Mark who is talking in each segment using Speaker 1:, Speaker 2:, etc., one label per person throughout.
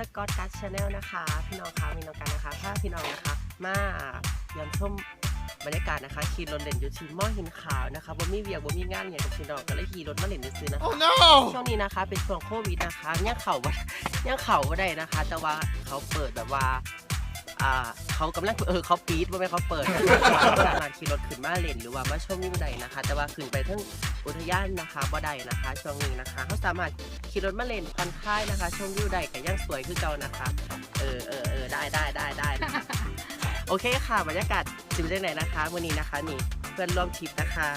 Speaker 1: ชาแนลนะคะ พี่น้องคะมีน้องกันนะคะ ถ้าพี่น้องนะคะ มาเยี่ยมชมบรรยากาศนะคะขี่รถเล่นอยู่ที่หม้อหินขาวนะคะบ่มีเวียกบ่มีงานอย่างกับพี่น้องก็เลยขี่รถมาเล่นซื้อๆนะคะ
Speaker 2: Oh no!
Speaker 1: ช่วงนี้นะคะ เป็นช่วงโควิดนะคะยังเข่าบ่ยังเข่าบ่ได้นะคะ แต่ว่าเขาเปิดแบบว่า อ่าเขากำลังเออเขาปี๊ดว่าไม่เขาเปิดสามารขี่รถขึ้นมาเลนหรือว่ามาชมวิวใดนะคะ แต่ว่าขึ้นไปทั้งอุทยานนะคะบ่ได้นะคะ ช่วงนี้นะคะเขาสามารถขี่รถมาเลนผ่อนคลายนะคะชมวิวใดก็ยังสวยคือเก่านะคะ เออเออเออได้ได้ได้ได้นะคะโอเคค่ะบรรยากาศจิมเรื่องไหนนะคะวันนี้นะคะนี่เพื่อนร่วมทริปนะคะ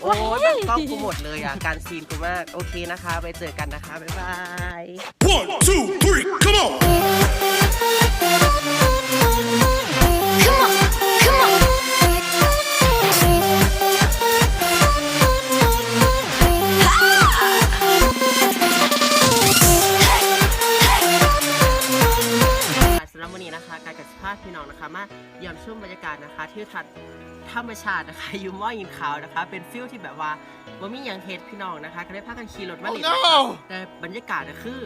Speaker 1: โอ้ยแบบกล้องกูหมดเลยอะ การซีนกูมาก โอเคนะคะ ไปเจอกันนะคะ บ๊ายบาย
Speaker 2: One, two, three, come on!
Speaker 1: พพี่น้องนะคะมาเยี่ยมชมบรรยากาศนะคะที่ทัดธรรมชาตินะคะอยู่หม้อยินขาวนะคะ เป็นฟิลที่แบบว่าว่ามีอย่างเฮดพี่น้องนะคะ ก็ได้พากันขี่รถมา
Speaker 2: Oh
Speaker 1: เล่นนะคะ
Speaker 2: no!
Speaker 1: แต่บรรยากาศก็คือ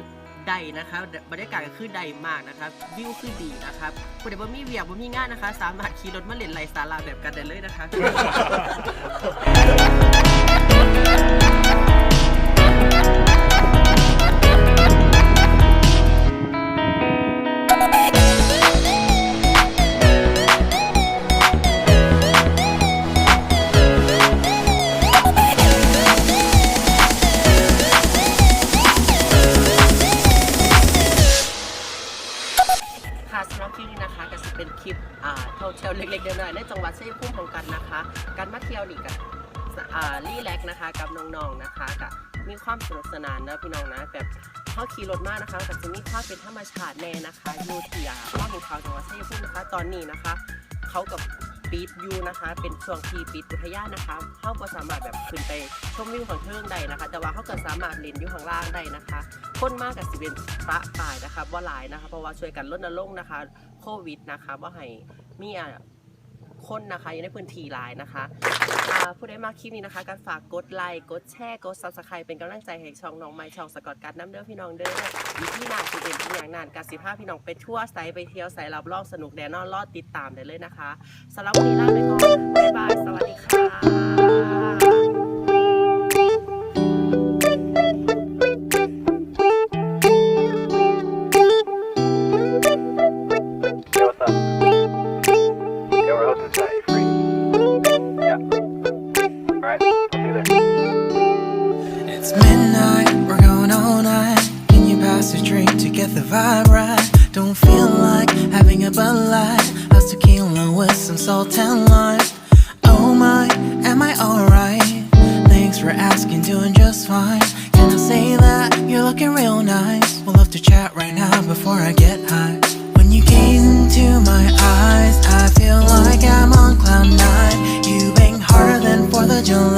Speaker 1: ใดนะคะบรรยากาศก็คือใดมากนะคะวิวคือดีนะครับคนใดบ่มีเวียกบ่มีงานนะคะ สามารถขี่รถมาเล่นไรสาระแบบกันได้เลยนะคะ ค่ะสำหรับคลิปนี้นะคะก็จะเป็นคลิปอ่าท่องเที่ยวเล็กๆน้อยๆในจังหวัดชัยภูมิของกันนะคะ การมาเที่ยวนี่กับอ่ารีแลกนะคะกับน้องๆนะคะกับมีความสนุกสนานนะพี่น้องนะแบบเขาขี่รถมากนะคะแต่จะมีความเป็นธรรมชาติแน่นะคะอยู่ที่อ่าว่าหมู่เขาจังหวัดชัยภูมินะคะ ตอนนี้นะคะ เขากับปิดยูนะคะ เป็นช่วงที่ปิดอุทยานนะคะเขาก็สามารถแบบขึ้นไปชมวิวของเทิงได้นะคะ แต่ว่าเขาก็สามารถเล่นอยู่ข้างล่างได้นะคะ คนมากกับสิเป็นประปรายนะคะว่าหลายนะคะ เพราะว่าช่วยกันลดระลงนะคะ โควิดนะคะว่าให้มีอะคนนะคะอยู่ในพื้นที่หลายนะคะผู้ใดมาคลิปนี้นะคะการฝากกดไลค์กดแชร์กดซับสไครป์เป็นกำลังใจให้ช่องน้องไม้ช่องสกอตการน้ำเด้อพี่น้องเด้ออยู่ที่นานสิเป็นที่อย่างนานการสิพาพี่น้องไปทั่วไซไปเที่ยวไซรับรองสนุกแน่นอนรอดติดตามได้เลยนะคะสำหรับวันนี้ลาไปก่อนบ๊ายบายสวัสดีค่ะ
Speaker 3: It's midnight, we're going all night. Can you pass a drink to get the vibe right? Don't feel like having a Bud Light. How's tequila with some salt and lime? Oh my, am I alright? Thanks for asking, doing just fine. Can I say that you're looking real nice? We'll love to chat right now before I get high. When you gaze into my eyes, I feel like I'm on cloud nine. You bang harder than Fourth of July.